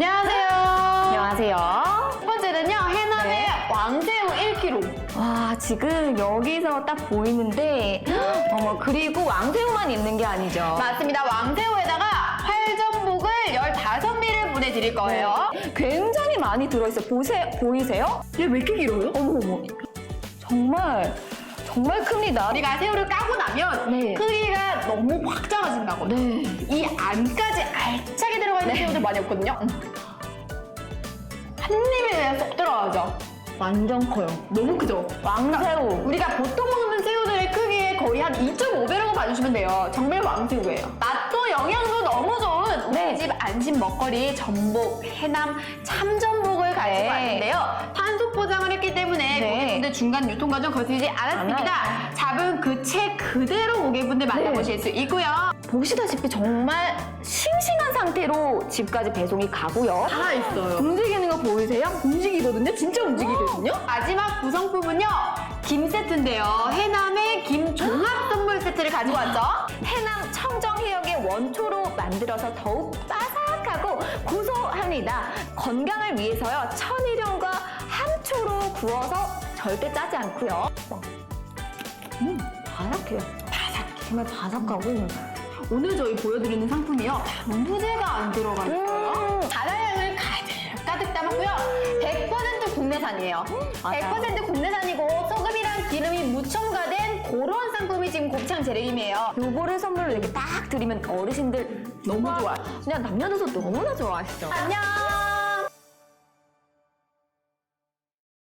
안녕하세요. 안녕하세요. 첫 번째는요, 해남의 네. 왕새우 1kg. 와, 지금 여기서 딱 보이는데, 어머, 그리고 왕새우만 있는 게 아니죠. 맞습니다. 왕새우에다가 활전복을 15미를 보내드릴 거예요. 네. 굉장히 많이 들어있어요. 보세, 보이세요? 얘 왜 이렇게 길어요? 어머, 어머. 정말, 정말 큽니다. 우리가 새우를 까고 나면 네. 크기가 너무 확 작아진다거든요. 네. 이 안까지 알차게 들어가 있는 네. 새우들 많이 없거든요. 음. 한 입에 그냥 쏙 들어가죠. 완전 커요. 너무 크죠? 왕새우. 우리가 보통 먹는 새우들의 크기의 거의 한 2.5배라고 봐주시면 돼요. 정말 왕새우예요. 맛도 영양도 너무 좋은 우리 네. 집 안심 먹거리 전복, 해남, 참전복을 가지고 네. 왔는데요. 탄소 포장을 했기 때문에 네. 고객분들 중간 유통 과정 거치지 않았습니다. 잡은 그 채 그대로 고객분들 만나보실 수 있고요. 보시다시피 정말 싱싱한 상태로 집까지 배송이 가고요. 다 있어요. 움직이는 거 보이세요? 움직이거든요? 진짜 움직이거든요? 마지막 구성품은요. 김 세트인데요. 해남의 김 종합 선물 세트를 가지고 왔죠. 해남 청정 해역의 원초로 만들어서 더욱 바삭하고 고소합니다. 건강을 위해서요. 천일염과 함초로 구워서 절대 짜지 않고요. 음, 바삭해요. 바삭해. 정말 바삭하고. 오늘 저희 보여드리는 상품이요. 방부제가 안 들어가 있어요. 음, 자라향을 가득 가득 담았고요. 100% 국내산이에요. 맞아요. 100% 국내산이고 소금이랑 기름이 무첨가된 그런 상품이 지금 곱창 재래임이에요. 요거를 선물로 이렇게 딱 드리면 어르신들 너무 좋아요. 그냥 남녀노소 너무나 좋아하시죠. 안녕.